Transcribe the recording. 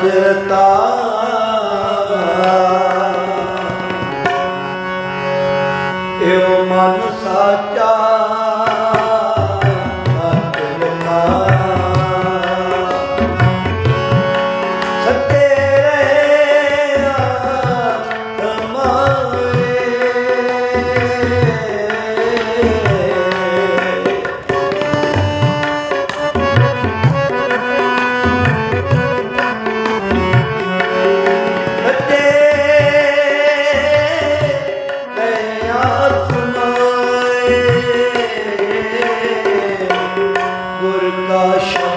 ਫਿਰਤਾ ਇਹੋ ਸਾਚਾ Allah